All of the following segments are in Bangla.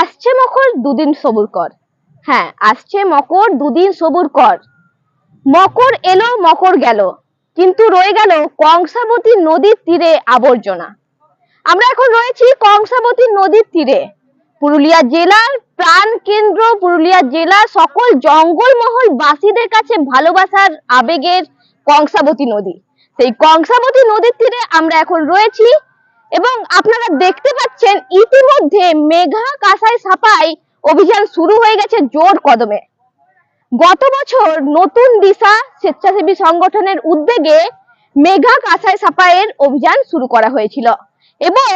আসছে মকর, দুদিন সবুর কর। হ্যাঁ আসছে মকর, দুদিন সবুর কর। মকর এলো, মকর গেল। কিন্তু রয়ে গেল কংসাবতী নদীর তীরে আবর্জনা। আমরা এখন রয়েছি কংসাবতী নদীর তীরে। পুরুলিয়া জেলার প্রাণ কেন্দ্র, পুরুলিয়া জেলার সকল জঙ্গলমহল বাসীদের কাছে ভালোবাসার আবেগের কংসাবতী নদী। সেই কংসাবতী নদীর তীরে আমরা এখন রয়েছি এবং আপনারা দেখতে পাচ্ছেন ইতিমধ্যে মেঘা কাসাই সাপাই অভিযান শুরু হয়ে গেছে জোর কদমে। গত বছর নতুন দিশা স্বেচ্ছাসেবী সংগঠনের উদ্যোগে মেঘা কাঁসাই সাপাইয়ের অভিযান শুরু করা হয়েছিল এবং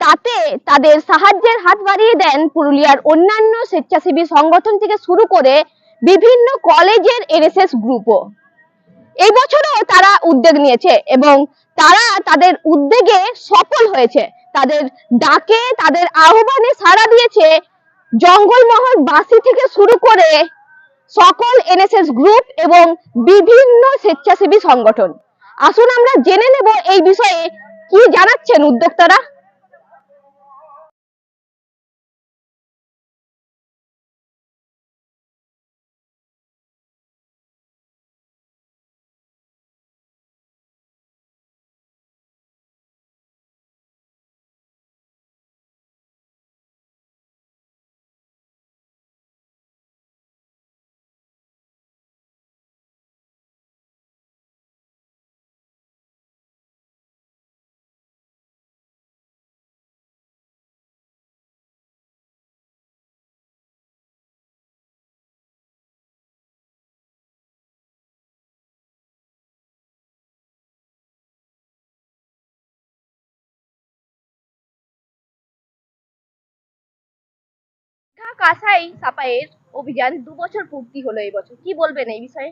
তাতে তাদের সাহায্যের হাত বাড়িয়ে দেন পুরুলিয়ার অন্যান্য স্বেচ্ছাসেবী সংগঠন থেকে শুরু করে বিভিন্ন কলেজের এনএসএস গ্রুপও। এই বছরও তারা উদ্যোগ নিয়েছে এবং তারা তাদের উদ্যোগে সফল হয়েছে। তাদের ডাকে, তাদের আহ্বানে সাড়া দিয়েছে জঙ্গলমহল বাসী থেকে শুরু করে সকল এনএসএস গ্রুপ এবং বিভিন্ন স্বেচ্ছাসেবী সংগঠন। আসুন আমরা জেনে নেব এই বিষয়ে কি জানাচ্ছেন উদ্যোক্তারা। কাসাই অভিযান দু বছর পূর্তি হলো এই বছর। কি বলবেন এই বিষয়ে?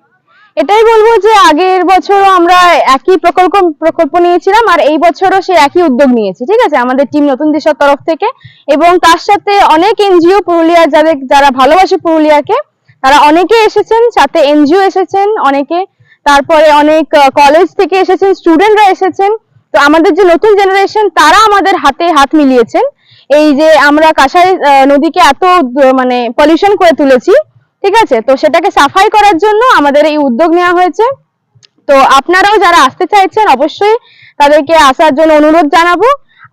এটাই বলব যে আগের বছরও আমরা একই প্রকল্প প্রকল্প নিয়েছিলাম আর এই বছরও সে একই উদ্যোগ ঠিক আছে? আমাদের টিম নতুন দেশের তরফ থেকে এবং তার সাথে অনেক এনজিও পুরুলিয়া যাদের, যারা ভালোবাসে পুরুলিয়াকে, তারা অনেকে এসেছেন, সাথে এনজিও এসেছেন অনেকে, তারপরে অনেক কলেজ থেকে এসেছেন স্টুডেন্টরা এসেছেন। তো আমাদের যে নতুন জেনারেশন তারা আমাদের হাতে হাত মিলিয়েছেন। এই যে আমরা কাঁসাই নদীকে এত মানে পলিউশন করে তুলেছি ঠিক আছে? তো সেটাকে সাফাই করার জন্য আমাদের এই উদ্যোগ নেওয়া হয়েছে। তো আপনারাও যারা আসতে চাইছেন অবশ্যই তাদেরকে আসার জন্য অনুরোধ জানাব।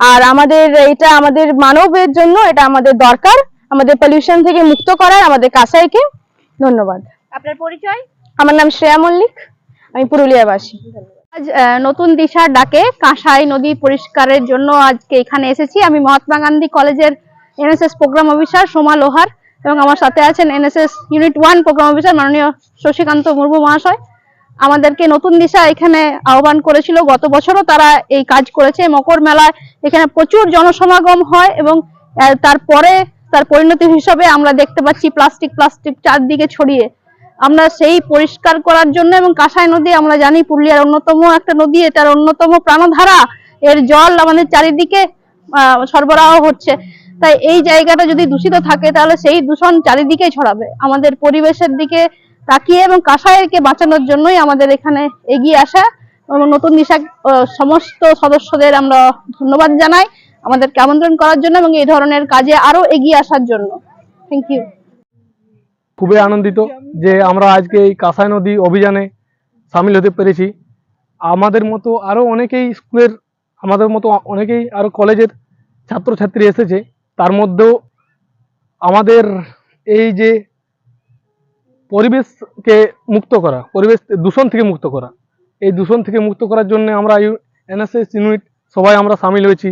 আর আমাদের এটা আমাদের মানবের জন্য এটা আমাদের দরকার আমাদের পলিউশন থেকে মুক্ত করার আমাদের কাঁসাইকে। ধন্যবাদ। আপনার পরিচয়? আমার নাম শ্রেয়া মল্লিক আমি পুরুলিয়াবাসী। আজ নতুন দিশার ডাকে কাঁসাই নদী পরিষ্কারের জন্য আজকে এখানে এসেছি। আমি মহাত্মা গান্ধী কলেজের এনএসএস প্রোগ্রাম অফিসার সোমা লোহার এবং আমার সাথে আছেন NSS unit one programme officer মাননীয় শশীকান্ত মুর্মু মহাশয়। আমাদেরকে নতুন দিশা এখানে আহ্বান করেছিল। গত বছরও তারা এই কাজ করেছে। মকর মেলায় এখানে প্রচুর জনসমাগম হয় এবং তারপরে তার পরিণতি হিসাবে আমরা দেখতে পাচ্ছি প্লাস্টিক প্লাস্টিক চারদিকে ছড়িয়ে। আমরা সেই পরিষ্কার করার জন্য এবং কাঁসাই নদী আমরা জানি পুরুলিয়ার অন্যতম একটা নদী, এটার অন্যতম প্রাণধারা। এর জল আমাদের চারিদিকে সরবরাহ হচ্ছে। তাই এই জায়গাটা যদি দূষিত থাকে, তাহলে সেই দূষণ চারিদিকে ছড়াবে। আমাদের পরিবেশের দিকে তাকিয়ে এবং কাঁসাইকে বাঁচানোর জন্যই আমাদের এখানে এগিয়ে আসা এবং নতুন দিশা সমস্ত সদস্যদের আমরা ধন্যবাদ জানাই। আমাদেরকে আমন্ত্রণ করার জন্য এবং এই ধরনের কাজে আরও এগিয়ে আসার জন্য। থ্যাংক ইউ খুবই আনন্দিত যে আমরা আজকে এই কাঁসাই নদী অভিযানে সামিল হতে পেরেছি। আমাদের মতো আরও অনেকেই স্কুলের, আমাদের মতো অনেকেই আরও কলেজের ছাত্রছাত্রী এসেছে। তার মধ্যেও আমাদের এই যে পরিবেশকে মুক্ত করা, পরিবেশ দূষণ থেকে মুক্ত করা, এই দূষণ থেকে মুক্ত করার জন্য আমরা এনএসএস ইউনিট সবাই আমরা সামিল হয়েছি।